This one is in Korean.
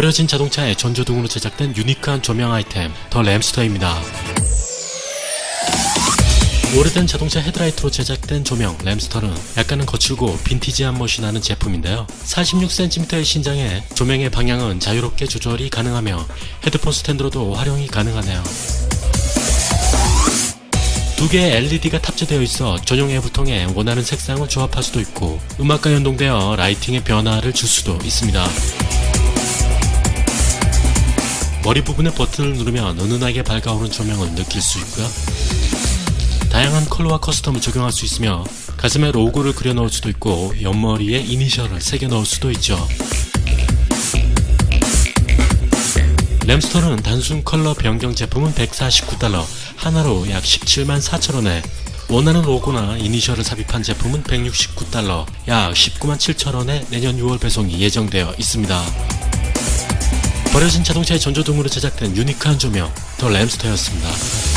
버려진 자동차의 전조등으로 제작된 유니크한 조명 아이템 더 램스터입니다. 오래된 자동차 헤드라이트로 제작된 조명 램스터는 약간은 거칠고 빈티지한 멋이 나는 제품인데요. 46cm의 신장에 조명의 방향은 자유롭게 조절이 가능하며 헤드폰 스탠드로도 활용이 가능하네요. 두 개의 LED가 탑재되어 있어 전용 통해 원하는 색상을 조합할 수도 있고 음악과 연동되어 라이팅의 변화를 줄 수도 있습니다. 머리 부분의 버튼을 누르면 은은하게 밝아오른 조명을 느낄 수 있고요. 다양한 컬러와 커스텀을 적용할 수 있으며 가슴에 로고를 그려 넣을 수도 있고 옆머리에 이니셜을 새겨 넣을 수도 있죠. 램스터는 단순 컬러 변경 제품은 149달러, 하나로 약 17만 4천원에 원하는 로고나 이니셜을 삽입한 제품은 169달러, 약 19만 7천원에 내년 6월 배송이 예정되어 있습니다. 버려진 자동차의 전조등으로 제작된 유니크한 조명, 더 램스터였습니다.